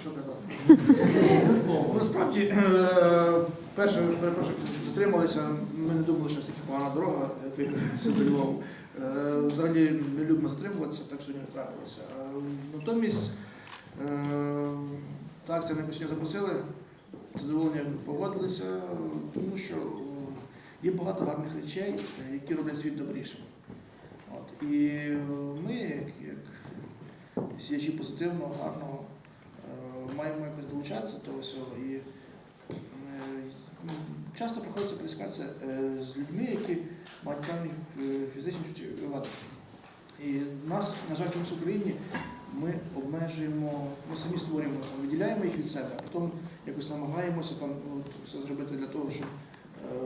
що казати. Ну, Насправді, е, перше, перепрошую, що затрималися. Ми не думали, що це така погана дорога, як до Львову. Е, Взагалі не любимо затримуватися, так що не трапилося. Е, Натомість, е, та акція на яку сьогодні запросили, з задоволенням погодилися, тому що є багато гарних речей, які роблять світ добрішим. От. І ми, як, сіячі позитивного, гарного, маємо якось долучатися до того всього. І е, ну, часто приходиться пересікатися е, з людьми, які мають певні е, фізичні вади. І нас, на жаль, в Україні ми обмежуємо, ми самі створюємо, виділяємо їх від себе, а потім якось намагаємося там от, все зробити для того, щоб е,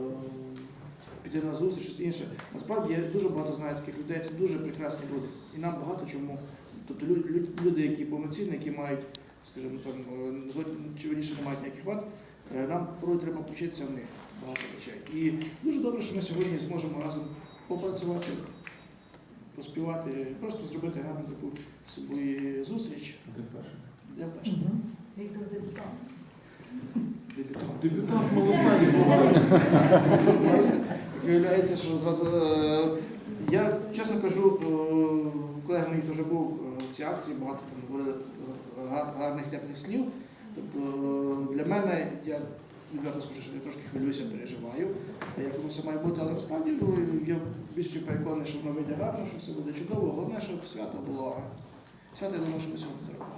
піти на зустріч, щось інше. Насправді я дуже багато знаю таких людей, це дуже прекрасні люди. І нам багато чому. Тобто лю- лю- люди, які повноцінні, які мають, скажімо, там, е, чи не мають ніяких вад, е, нам порой треба повчитися в них багато речей. І дуже добре, що ми сьогодні зможемо разом попрацювати, поспівати, просто зробити гарну таку з собою зустріч. Я перший Віктор депутат. дебютант. Депутат молодий. Виявляється, що зразу. е, Я чесно кажу, е, колега мій теж був в цій акції, багато там говорили теплих слів. Тобто е, для мене я відверто скажу, що я трошки хвилююся, переживаю, як воно все має бути, але насправді ну, я більше переконаний, що воно вийде гарно, що все буде чудово. Головне, щоб свято було. Свято я думаю, що ми сьогодні зробимо.